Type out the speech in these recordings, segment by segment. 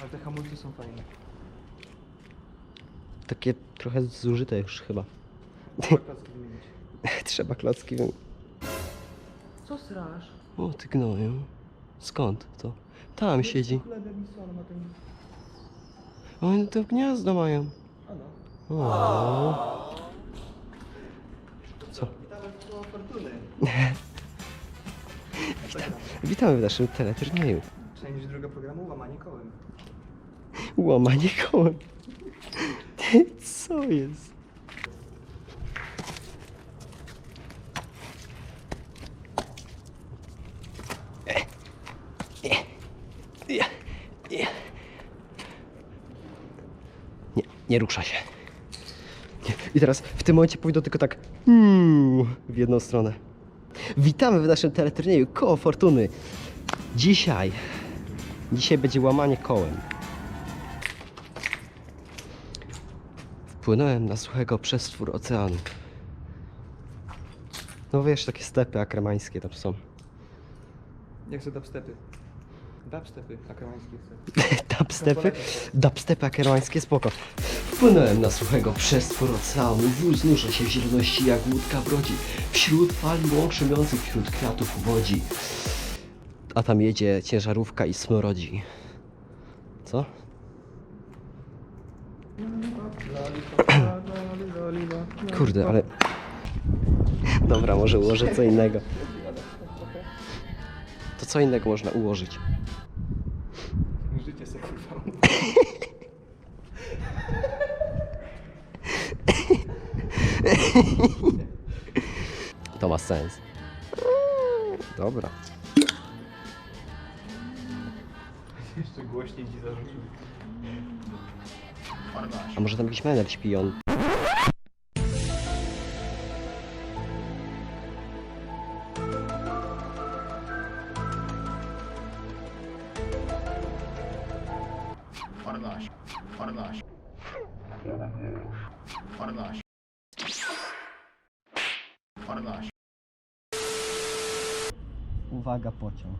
Ale te hamulce są fajne. Takie trochę zużyte już chyba. Trzeba klocki wymienić. Trzeba klocki. wy- Co srasz? O, ty gnoju. Skąd to? Tam siedzi. Chlebem i solą na tym... Oni to gniazdo mają. A no. O. Co? Witamy w koło fortuny. Witamy w naszym teleturnieju. Część druga programu łamanie kołem. Łamanie kołem. Co jest? Nie, nie rusza się. I teraz w tym momencie pójdą tylko tak w jedną stronę. Witamy w naszym teleturnieju Koło Fortuny. Dzisiaj, dzisiaj będzie łamanie kołem. Wpłynąłem na suchego przestwór oceanu. No wiesz, takie stepy akramańskie tam są. Jak są dubstepy? Dubstepy akramańskie chcę. Dubstepy? Dubstepy akramańskie, spoko. Wpłynąłem na suchego przestwór oceanu. Wóz nurza się w zieloności jak łódka brodzi. Wśród fali łączymiących wśród kwiatów łodzi. A tam jedzie ciężarówka i smrodzi. Co? Kurde, ale... Dobra, może ułożę co innego. To co innego można ułożyć? Życie. To ma sens. Dobra. Jeszcze głośniej ci zarzucił. A może tam jakiś menel śpi on? Uwaga, pociąg.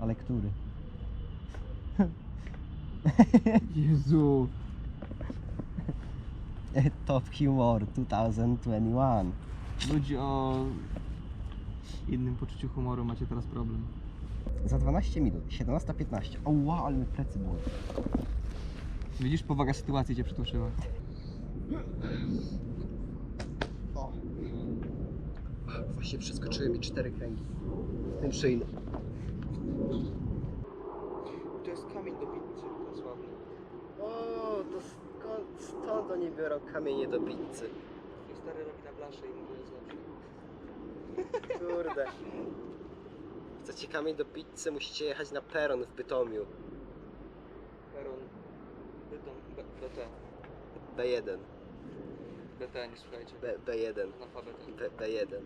Ale który? Jezu. Top Humor 2021. Ludzi o innym poczuciu humoru macie teraz problem. Za 12 minut, 17.15. O wow, ale mi plecy boli. Widzisz, powaga sytuacji cię przytłuszyła. O. Właśnie przeskoczyły mi cztery kręgi. W tym szyjny. To jest kamień do pizzy, ten sławny. O, to skąd, biorą kamienie do pizzy? Stary robi na blasze i mówię jest lepszy. Kurde. Chcecie kamień do pizzy, musicie jechać na peron w Bytomiu. Peron, Bytom, B, BT. B1. BT, nie słuchajcie. B, B1. Analfabetem. B, B1.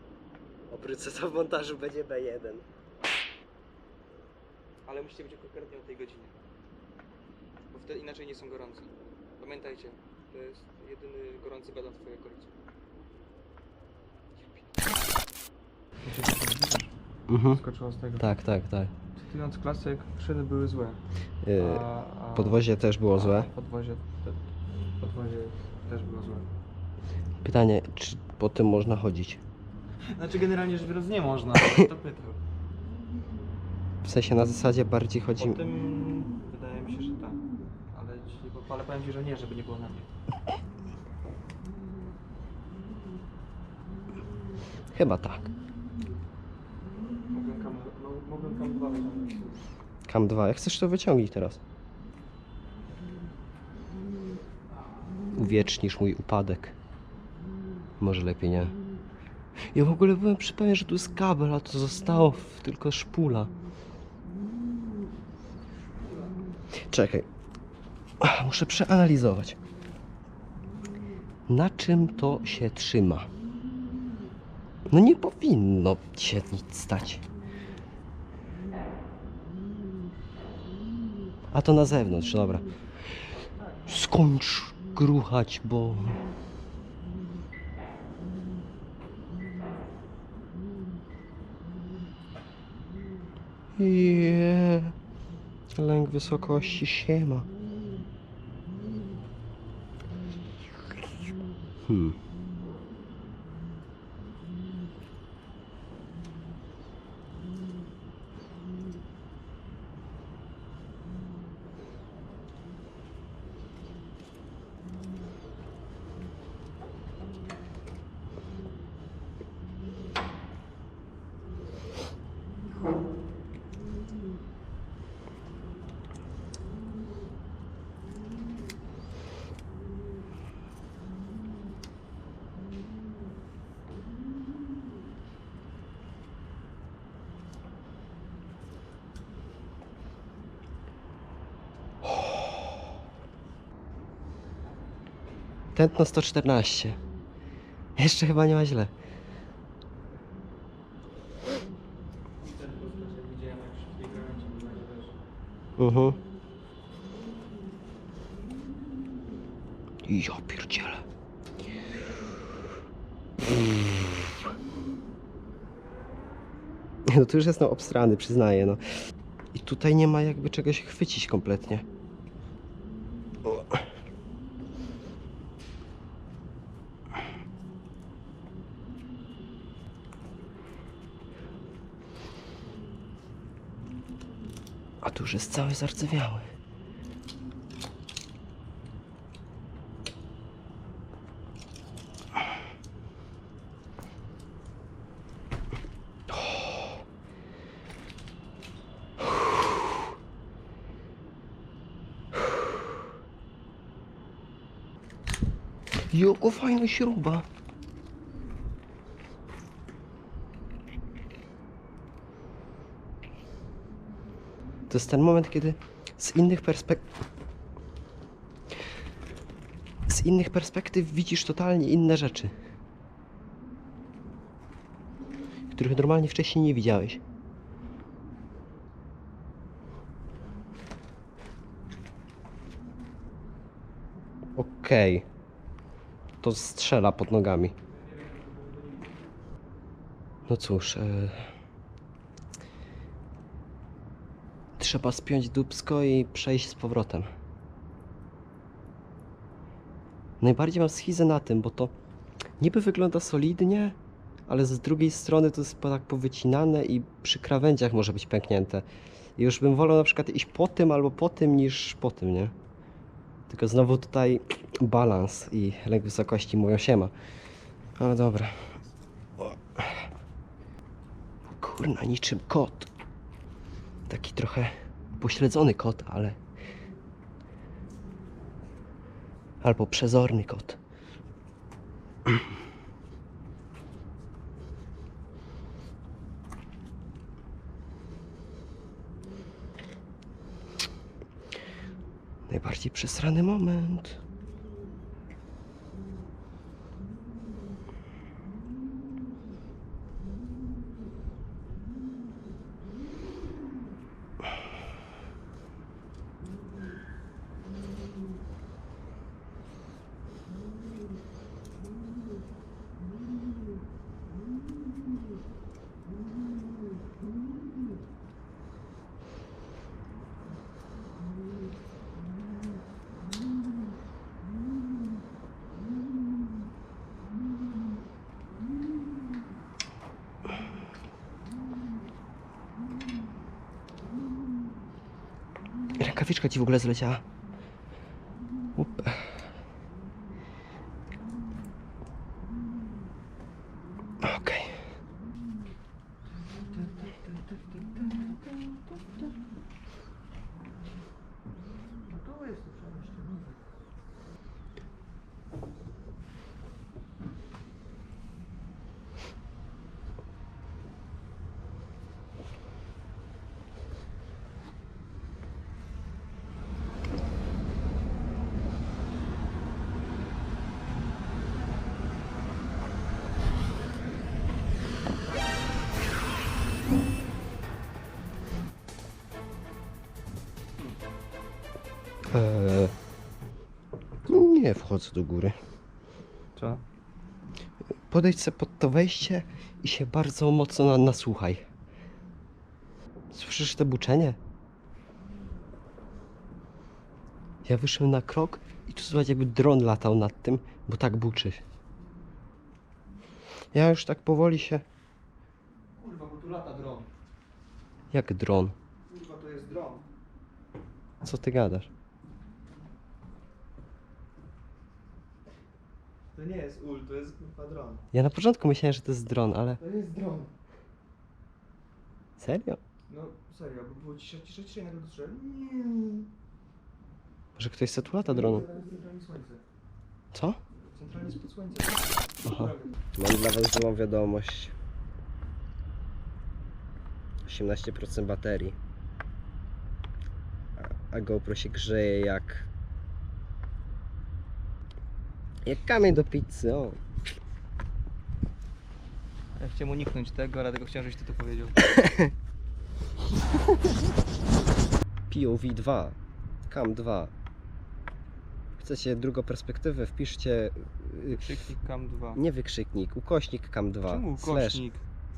Obrócę to w montażu, będzie B1. Ale musicie być konkretnie o tej godzinie. Bo wtedy inaczej nie są gorące. Pamiętajcie, to jest jedyny gorący beda w twojej okolicy. Mhm. Skoczyło z tego. Tak, tak, tak. Cytując klasyk, szyny były złe. Yy, A, a, podwozie też było a złe. Podwozie, te, podwozie też było złe. Pytanie, czy po tym można chodzić? Znaczy generalnie rzecz biorąc nie można, ale to pytał. W sensie na zasadzie bardziej chodzi... Po tym wydaje mi się, że tak. Ale, ci, ale powiem ci, że nie, żeby nie było na mnie. Chyba tak. Mogłem kam, no, mogłem kam dwa wyciągnąć. Cam 2, jak chcesz to wyciągnij teraz. Uwiecznisz mój upadek. Może lepiej nie. Ja w ogóle byłem przy pewien, że tu jest kabel, a to zostało w, tylko szpula. Czekaj. Muszę przeanalizować. Na czym to się trzyma? No nie powinno się nic stać. A to na zewnątrz, dobra. Skończ gruchać, bo. Je. Lęk wysokości siema. Hmm. Tętno 114. Jeszcze chyba nie ma źle. Mhm. Ja pierdzielę. No tu już jestem obstrany, przyznaję, no. I tutaj nie ma jakby czegoś chwycić kompletnie. A tu już jest cały zardzewiały. Joko fajna śruba. To jest ten moment, kiedy z innych perspektyw. Z innych perspektyw widzisz totalnie inne rzeczy. Których normalnie wcześniej nie widziałeś. Okej. To strzela pod nogami. No cóż. E... Trzeba spiąć dubsko i przejść z powrotem. Najbardziej mam schizę na tym, bo to niby wygląda solidnie, ale z drugiej strony to jest tak powycinane i przy krawędziach może być pęknięte. I już bym wolał na przykład iść po tym albo po tym niż po tym, nie? Tylko znowu tutaj balans i lęk wysokości mówią siema. Ale dobra. Kurna, niczym kot. Taki trochę pośledzony kot, ale. Albo przezorny kot. Najbardziej przesrany moment. Rękawiczka ci w ogóle zleciała. Nie wchodzę do góry. Co? Podejdź sobie pod to wejście i się bardzo mocno na, nasłuchaj. Słyszysz to buczenie? Ja wyszłem na krok i tu słuchajcie, jakby dron latał nad tym, bo tak buczy. Ja już tak powoli się... Kurwa, bo tu lata dron. Jak dron? Kurwa, to jest dron. Co ty gadasz? To nie jest ul, to jest kurwa dron. Ja na początku myślałem, że to jest dron, ale... To jest dron. Serio? No serio, bo było cisza, cisza, cisza i nagle słyszę. Może ktoś se tu lata dronem? Centralnie słońce. Co? Centralnie spod słońca. Aha. Mam dla was złą wiadomość. 18% baterii. A, a GoPro się grzeje jak... Jak kamień do pizzy, o. Ja chciałem uniknąć tego, ale dlatego chciałem, żebyś ty to powiedział. POV 2. Cam 2. Chcecie drugą perspektywę? Wpiszcie... y, Krzyknik Cam 2. Nie wykrzyknik, ukośnik Cam 2. Czemu Slash, ukośnik?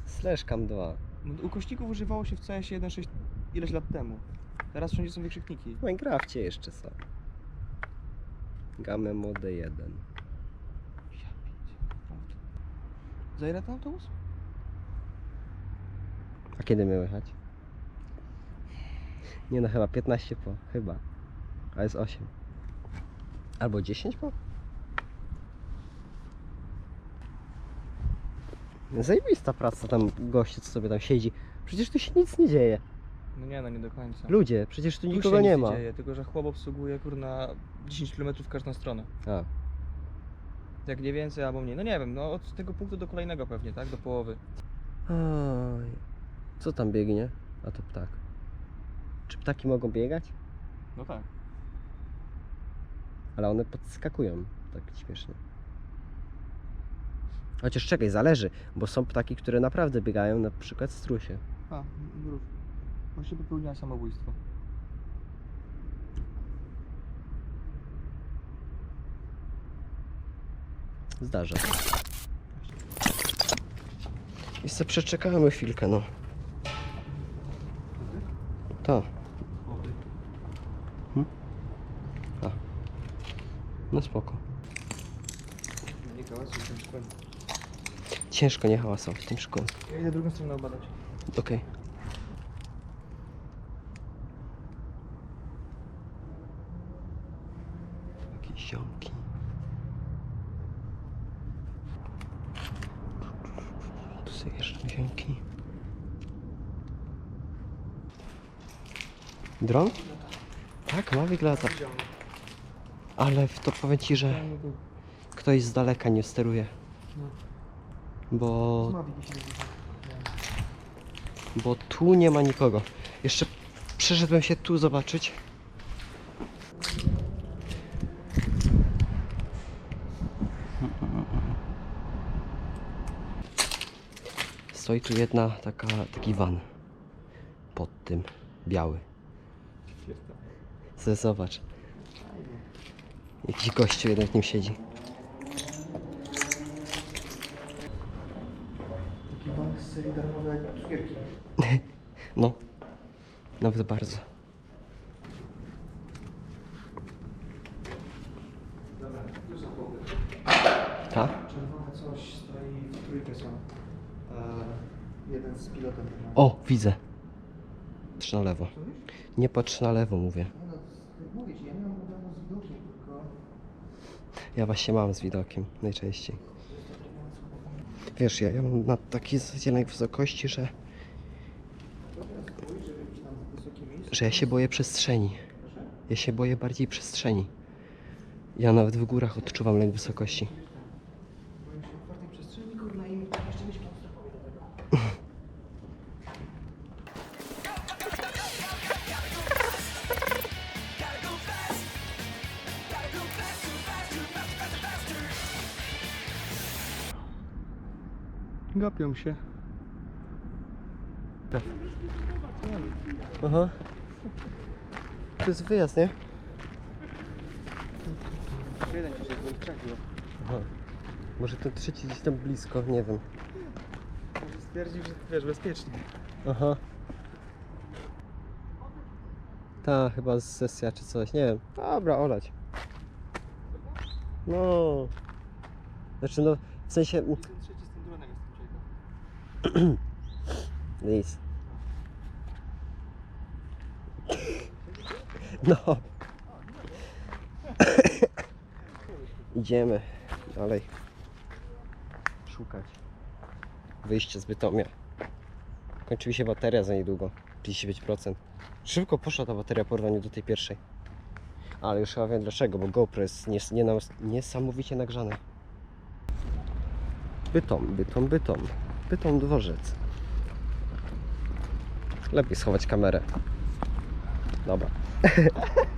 slash Cam 2. No, Ukośników używało się w CS 1.6 ileś lat temu. Teraz wszędzie są wykrzykniki. W Minecrafcie jeszcze są. Game Mode 1. Ja pięć, naprawdę. Za ile ten autobus? A kiedy miał jechać? Nie no, chyba 15 po. Chyba. A jest 8. Albo 10 po? Zajebista praca tam gościu, co sobie tam siedzi. Przecież tu się nic nie dzieje. No nie, no nie do końca. Ludzie, przecież tu Tu nikogo się nie nic ma. Dzieje, tylko że chłop obsługuje kurna 10 km w każdą stronę. A, Jak nie więcej albo mniej. No nie wiem, no od tego punktu do kolejnego pewnie, tak? Do połowy. Oj. Co tam biegnie? A to ptak. Czy ptaki mogą biegać? No tak. Ale one podskakują tak śmiesznie. Chociaż czekaj, zależy, bo są ptaki, które naprawdę biegają, na przykład strusie. A, mrów. Właśnie popełniła samobójstwo. Zdarza się. I sobie przeczekamy chwilkę, no. To. No spoko. Nie kałacuj tym szkłem. Ciężko nie hałasować tym szkłem. Ja idę drugą stronę obadać. Okej. Jakieś Jeszcze ziomki. Dron? Tak, Mavic lata. Ale to powiem ci, że ktoś z daleka nie steruje. Bo bo tu nie ma nikogo. Jeszcze przeszedłem się tu zobaczyć. Stoi tu jedna taka, taki van. Pod tym. Biały. Se zobacz. Jakiś gościu jeden w nim siedzi. Taki bank z serii darmowe cukierki. No. Nawet bardzo. Dobra, tu są chłopy. Ta? Czerwone coś stoi, w trójkę są. E, jeden z O, widzę. Patrz na lewo. Nie patrz na lewo, mówię. Nie no, ja nie mam problemu z widokiem, tylko... Ja właśnie mam z widokiem najczęściej. Wiesz, ja, ja mam na takiej zadzielnej wysokości, że, że ja się boję przestrzeni. Ja się boję bardziej przestrzeni. Ja nawet w górach odczuwam lęk wysokości. Gapią się. Aha. To jest wyjazd, nie? Jeden trzech było. Aha. Może ten trzeci gdzieś tam blisko, nie wiem. Może stwierdził, że wiesz, bezpiecznie. Aha. Ta, chyba z sesja czy coś, nie wiem. Dobra, olać. No. Znaczy no, w sensie... Ten trzeci z tym dronem jest tym Nic. No. Idziemy dalej. Szukać. Wyjście z Bytomia. Kończy mi się bateria za niedługo. 35%. Szybko poszła ta bateria w do tej pierwszej. Ale już chyba wiem dlaczego, bo GoPro jest nies niesamowicie nagrzane. Bytom, bytom, bytom. Bytom dworzec. Lepiej schować kamerę. Dobra.